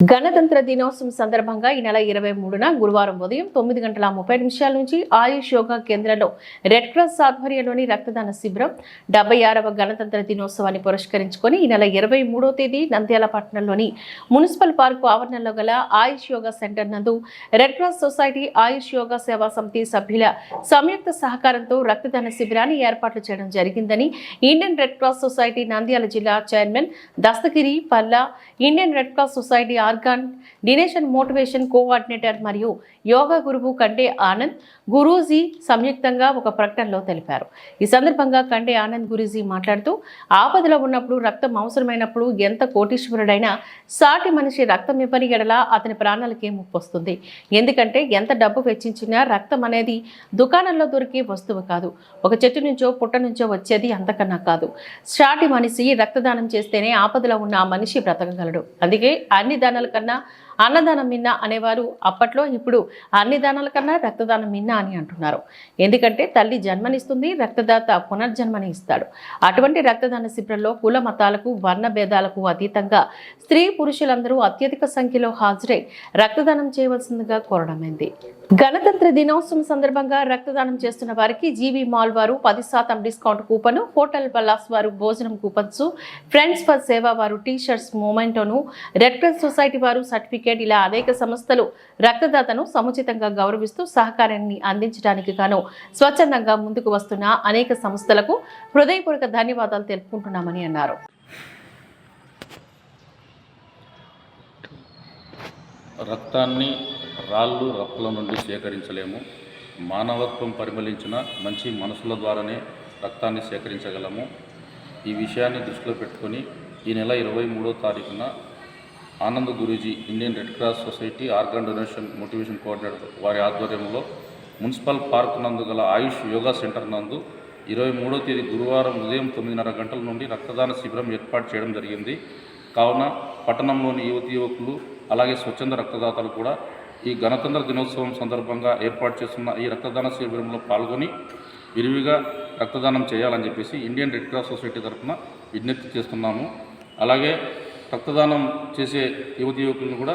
గణతంత్ర దినోత్సవం సందర్భంగా ఈ నెల ఇరవై మూడున గురువారం ఉదయం తొమ్మిది గంటల ముప్పై నిమిషాల నుంచి ఆయుష్ యోగా కేంద్రంలో రెడ్ క్రాస్ ఆధ్వర్యంలోని రక్తదాన శిబిరం డెబ్బై ఆరవ గణతంత్ర దినోత్సవాన్ని పురస్కరించుకొని ఈ నెల ఇరవై మూడో తేదీ నంద్యాల పట్టణంలోని మున్సిపల్ పార్కు ఆవరణలో గల ఆయుష్ యోగా సెంటర్ నందు red cross society Ayush yoga Seva Samiti సభ్యుల సంయుక్త సహకారంతో రక్తదాన శిబిరాన్ని ఏర్పాట్లు చేయడం జరిగిందని Indian red cross society Nandyal జిల్లా chairman Dastagiri Palla Indian red cross society organ donation motivation coordinator మరియు యోగా గురువు కండే ఆనంద్ గురూజీ సంయుక్తంగా ఒక ప్రకటనలో తెలిపారు. ఈ సందర్భంగా కండే ఆనంద్ గురూజీ మాట్లాడుతూ ఆపదలో ఉన్నప్పుడు రక్తం అవసరమైనప్పుడు ఎంత కోటీశ్వరుడైనా సాటి మనిషి రక్తం ఇవ్వని గడలా అతని ప్రాణాలకే ముప్పు వస్తుంది ఎందుకంటే ఎంత డబ్బు వెచ్చించినా రక్తం అనేది దుకాణంలో దొరికే వస్తువు కాదు. ఒక చెట్టు నుంచో పుట్ట నుంచో వచ్చేది అంతకన్నా కాదు. సాటి మనిషి రక్తదానం చేస్తేనే ఆపదలో ఉన్న ఆ మనిషి బ్రతకగలడు. అందుకే అన్ని దానాల కన్నా అన్నదానం మిన్నా అనేవారు. అప్పట్లో ఇప్పుడు అన్ని దానాల కన్నా రక్తదానం మిన్నా అని అంటున్నారు. ఎందుకంటే తల్లి జన్మనిస్తుంది రక్తదాత పునర్జన్మని ఇస్తాడు అటువంటి రక్తదాన శిబిరంలో కుల మతాలకు వర్ణ భేదాలకు అతీతంగా స్త్రీ పురుషులందరూ అత్యధిక సంఖ్యలో హాజరై రక్తదానం చేయవలసిందిగా కోరడమైంది. గణతంత్ర దినోత్సవం సందర్భంగా రక్తదానం చేస్తున్న వారికి జీవీ మాల్ వారు పది శాతం డిస్కౌంట్ కూపన్ హోటల్ బలాస్ వారు భోజనం కూపన్స్ ఫ్రెండ్స్ ఫర్ సేవ వారు టీ షర్ట్స్ మూమెంటోను రెడ్ క్రాస్ సొసైటీ వారు సర్టిఫికేట్ ఇలా అనేక సంస్థలు రక్తదాతను సముచితంగా గౌరవిస్తూ సహకారాన్ని అందించడానికి గాను స్వచ్ఛందంగా ముందుకు వస్తున్న అనేక సంస్థలకు హృదయపూర్వక ధన్యవాదాలు తెలుపుకుంటున్నామని అన్నారు. రక్తాన్ని రాళ్ళు రప్పుల నుండి సేకరించలేము. మానవత్వం పరిమళించిన మంచి మనసుల ద్వారానే రక్తాన్ని సేకరించగలము. ఈ విషయాన్ని దృష్టిలో పెట్టుకొని ఈ నెల ఇరవై మూడో తారీఖున Anand Guruji Indian red cross society organ donation motivation coordinator వారి ఆధ్వర్యంలో మున్సిపల్ పార్క్ నందు గల ఆయుష్ యోగా సెంటర్ నందు ఇరవై మూడో తేదీ గురువారం ఉదయం తొమ్మిదిన్నర గంటల నుండి రక్తదాన శిబిరం ఏర్పాటు చేయడం జరిగింది. కావున పట్టణంలోని యువతి యువకులు అలాగే స్వచ్ఛంద రక్తదాతలు కూడా ఈ గణతంత్ర దినోత్సవం సందర్భంగా ఏర్పాటు చేస్తున్న ఈ రక్తదాన శిబిరంలో పాల్గొని విరివిగా రక్తదానం చేయాలని చెప్పేసి ఇండియన్ రెడ్ క్రాస్ సొసైటీ తరఫున విజ్ఞప్తి చేస్తున్నాము. అలాగే రక్తదానం చేసే యువతి యువకులను కూడా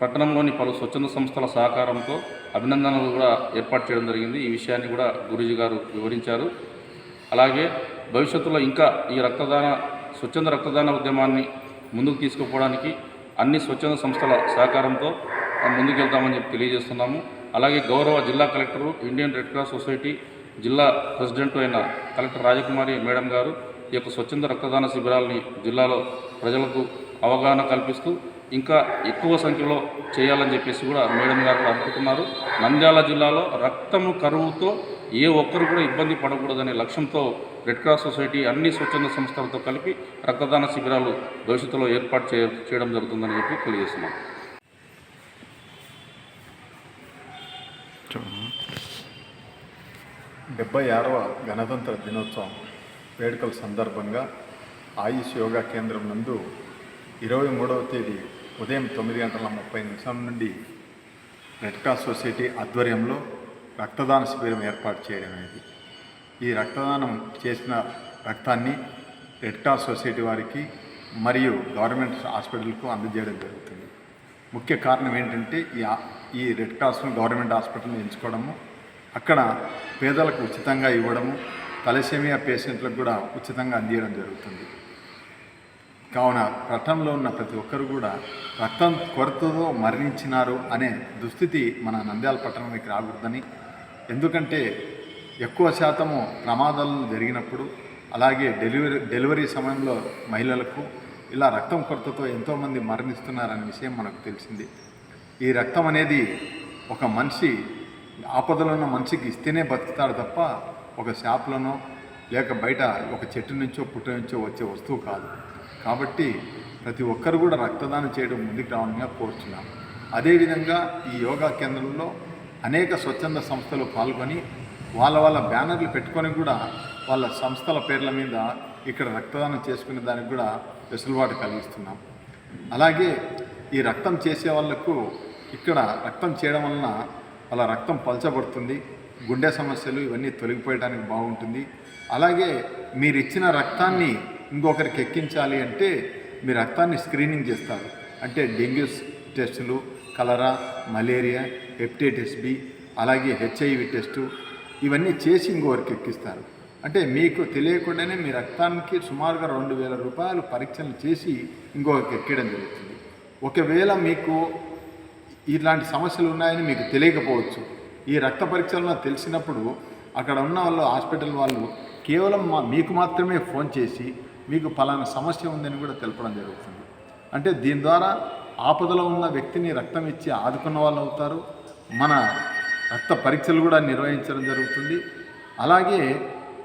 పట్టణంలోని పలు స్వచ్ఛంద సంస్థల సహకారంతో అభినందనలు కూడా ఏర్పాటు చేయడం జరిగింది. ఈ విషయాన్ని కూడా గురూజీ గారు వివరించారు. అలాగే భవిష్యత్తులో ఇంకా ఈ రక్తదాన స్వచ్ఛంద రక్తదాన ఉద్యమాన్ని ముందుకు తీసుకుపోవడానికి అన్ని స్వచ్ఛంద సంస్థల సహకారంతో ముందుకెళ్తామని చెప్పి తెలియజేస్తున్నాము. అలాగే గౌరవ జిల్లా collector Indian red cross society జిల్లా ప్రెసిడెంట్ అయిన కలెక్టర్ రాజకుమారి మేడం గారు ఈ యొక్క స్వచ్ఛంద రక్తదాన శిబిరాలని జిల్లాలో ప్రజలకు అవగాహన కల్పిస్తూ ఇంకా ఎక్కువ సంఖ్యలో చేయాలని చెప్పేసి కూడా మేడం గారు కూడా అనుకుంటున్నారు. నంద్యాల జిల్లాలో రక్తము కరువుతో ఏ ఒక్కరు కూడా ఇబ్బంది పడకూడదనే లక్ష్యంతో రెడ్ క్రాస్ సొసైటీ అన్ని స్వచ్ఛంద సంస్థలతో కలిపి రక్తదాన శిబిరాలు భవిష్యత్తులో ఏర్పాటు చేయ చేయడం జరుగుతుందని చెప్పి తెలియజేస్తున్నాం. డెబ్బై ఆరవ గణతంత్ర దినోత్సవం వేడుకల సందర్భంగా ఆయుష్ యోగా కేంద్రం నందు ఇరవై మూడవ తేదీ ఉదయం తొమ్మిది గంటల ముప్పై నిమిషాల నుండి రెడ్ క్రాస్ సొసైటీ ఆధ్వర్యంలో రక్తదాన శిబిరం ఏర్పాటు చేయడం అనేది. ఈ రక్తదానం చేసిన రక్తాన్ని రెడ్ క్రాస్ సొసైటీ వారికి మరియు గవర్నమెంట్ హాస్పిటల్కు అందజేయడం జరుగుతుంది. ముఖ్య కారణం ఏంటంటే ఈ ఈ రెడ్ క్రాస్ను గవర్నమెంట్ హాస్పిటల్ని ఎంచుకోవడము అక్కడ పేదలకు ఉచితంగా ఇవ్వడము తలసేమియా పేషెంట్లకు కూడా ఉచితంగా అందించడం జరుగుతుంది. కావున పట్టణంలో ఉన్న ప్రతి ఒక్కరు కూడా రక్తం కొరతతో మరణించినారు అనే దుస్థితి మన నంద్యాల పట్టణానికి రాకూడదని. ఎందుకంటే ఎక్కువ శాతము ప్రమాదాలు జరిగినప్పుడు అలాగే డెలివరీ డెలివరీ సమయంలో మహిళలకు ఇలా రక్తం కొరతతో ఎంతోమంది మరణిస్తున్నారనే విషయం మనకు తెలిసింది. ఈ రక్తం అనేది ఒక మనిషి ఆపదలో ఉన్న మనిషికి ఇస్తేనే బతుకుతాడు తప్ప ఒక షాప్లోనో లేక బయట ఒక చెట్టు నుంచో పుట్ట నుంచో వచ్చే వస్తువు కాదు. కాబట్టి ప్రతి ఒక్కరు కూడా రక్తదానం చేయడం ముందుకు రావాలని కోరుతున్నాను అదేవిధంగా ఈ యోగా కేంద్రంలో అనేక స్వచ్ఛంద సంస్థలు పాల్గొని వాళ్ళ వాళ్ళ బ్యానర్లు పెట్టుకొని కూడా వాళ్ళ సంస్థల పేర్ల మీద ఇక్కడ రక్తదానం చేసుకునే దానికి కూడా వెసులుబాటు కలిగిస్తున్నాం. అలాగే ఈ రక్తం చేసే వాళ్ళకు ఇక్కడ రక్తం చేయడం వలన వాళ్ళ రక్తం పలచబడుతుంది గుండె సమస్యలు ఇవన్నీ తొలగిపోయడానికి బాగుంటుంది. అలాగే మీరు ఇచ్చిన రక్తాన్ని ఇంకొకరికి ఎక్కించాలి అంటే మీ రక్తాన్ని స్క్రీనింగ్ చేస్తారు. అంటే డెంగ్యూ టెస్టులు కలరా మలేరియా హెప్టైటిస్ బి అలాగే హెచ్ఐవి టెస్టు ఇవన్నీ చేసి ఇంకొకరికి ఎక్కిస్తారు. అంటే మీకు తెలియకుండానే మీ రక్తానికి సుమారుగా రెండు వేల రూపాయలు పరీక్షలు చేసి ఇంకొకరికి ఎక్కడం జరుగుతుంది. ఒకవేళ మీకు ఇలాంటి సమస్యలు ఉన్నాయని మీకు తెలియకపోవచ్చు. ఈ రక్త పరీక్షలను తెలిసినప్పుడు అక్కడ ఉన్న వాళ్ళు హాస్పిటల్ వాళ్ళు కేవలం మా మీకు మాత్రమే ఫోన్ చేసి మీకు పలానా సమస్య ఉందని కూడా తెలపడం జరుగుతుంది. అంటే దీని ద్వారా ఆపదలో ఉన్న వ్యక్తిని రక్తం ఇచ్చి ఆదుకున్న వాళ్ళు అవుతారు. మన రక్త పరీక్షలు కూడా నిర్వహించడం జరుగుతుంది. అలాగే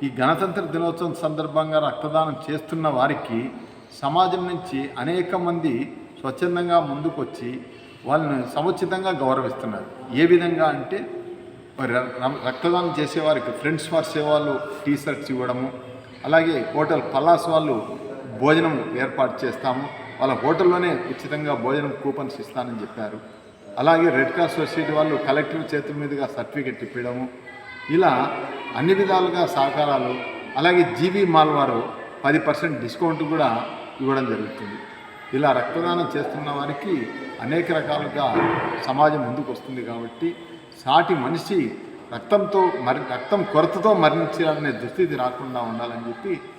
ఈ గణతంత్ర దినోత్సవం సందర్భంగా రక్తదానం చేస్తున్న వారికి సమాజం నుంచి అనేక మంది స్వచ్ఛందంగా ముందుకొచ్చి వాళ్ళని సముచితంగా గౌరవిస్తున్నారు. ఏ విధంగా అంటే మరి రక్తదానం చేసేవారికి ఫ్రెండ్స్ ఫర్ సేవాళ్ళు టీ షర్ట్స్ ఇవ్వడము అలాగే హోటల్ పల్లాస్ వాళ్ళు భోజనం ఏర్పాటు చేస్తాము. వాళ్ళ హోటల్లోనే ఉచితంగా భోజనం కూపన్స్ ఇస్తానని చెప్పారు. అలాగే రెడ్ క్రాస్ సొసైటీ వాళ్ళు కలెక్టివ్ చేతుల మీదుగా సర్టిఫికెట్ ఇప్పించడము ఇలా అన్ని విధాలుగా సహకారాలు అలాగే జీబీ మాల్ వారు పది పర్సెంట్ డిస్కౌంట్ కూడా ఇవ్వడం జరుగుతుంది. ఇలా రక్తదానం చేస్తున్న వారికి అనేక రకాలుగా సమాజం ముందుకు వస్తుంది కాబట్టి సాటి మనిషి రక్తంతో మరి రక్తం కొరతతో మరణించాలనే దుస్థితి రాకుండా ఉండాలని చెప్పి